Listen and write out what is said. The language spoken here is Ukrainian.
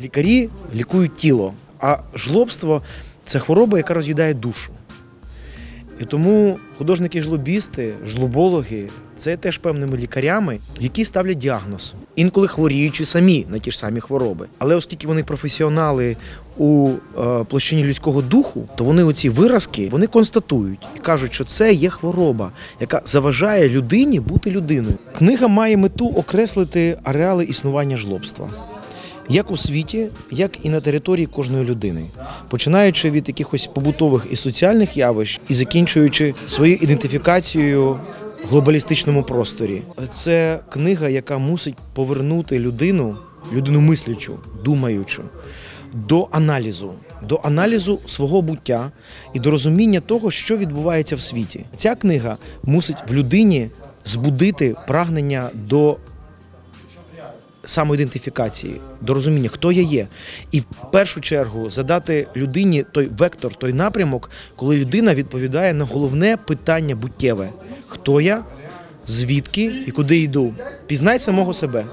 Лікарі лікують тіло, а жлобство це хвороба, яка роз'їдає душу. І тому художники-жлобісти, жлобологи це теж певними лікарями, які ставлять діагноз, інколи хворіючи самі на ті ж самі хвороби. Але оскільки вони професіонали у е, площині людського духу, то вони оці виразки вони констатують і кажуть, що це є хвороба, яка заважає людині бути людиною. Книга має мету окреслити ареали існування жлобства як у світі, як і на території кожної людини, починаючи від якихось побутових і соціальних явищ і закінчуючи своєю ідентифікацією в глобалістичному просторі. Це книга, яка мусить повернути людину, людину мислячу, думаючу, до аналізу, до аналізу свого буття і до розуміння того, що відбувається в світі. Ця книга мусить в людині збудити прагнення до самоідентифікації, до розуміння, хто я є, і в першу чергу задати людині той вектор, той напрямок, коли людина відповідає на головне питання буттєве: хто я, звідки і куди йду. Пізнай самого себе.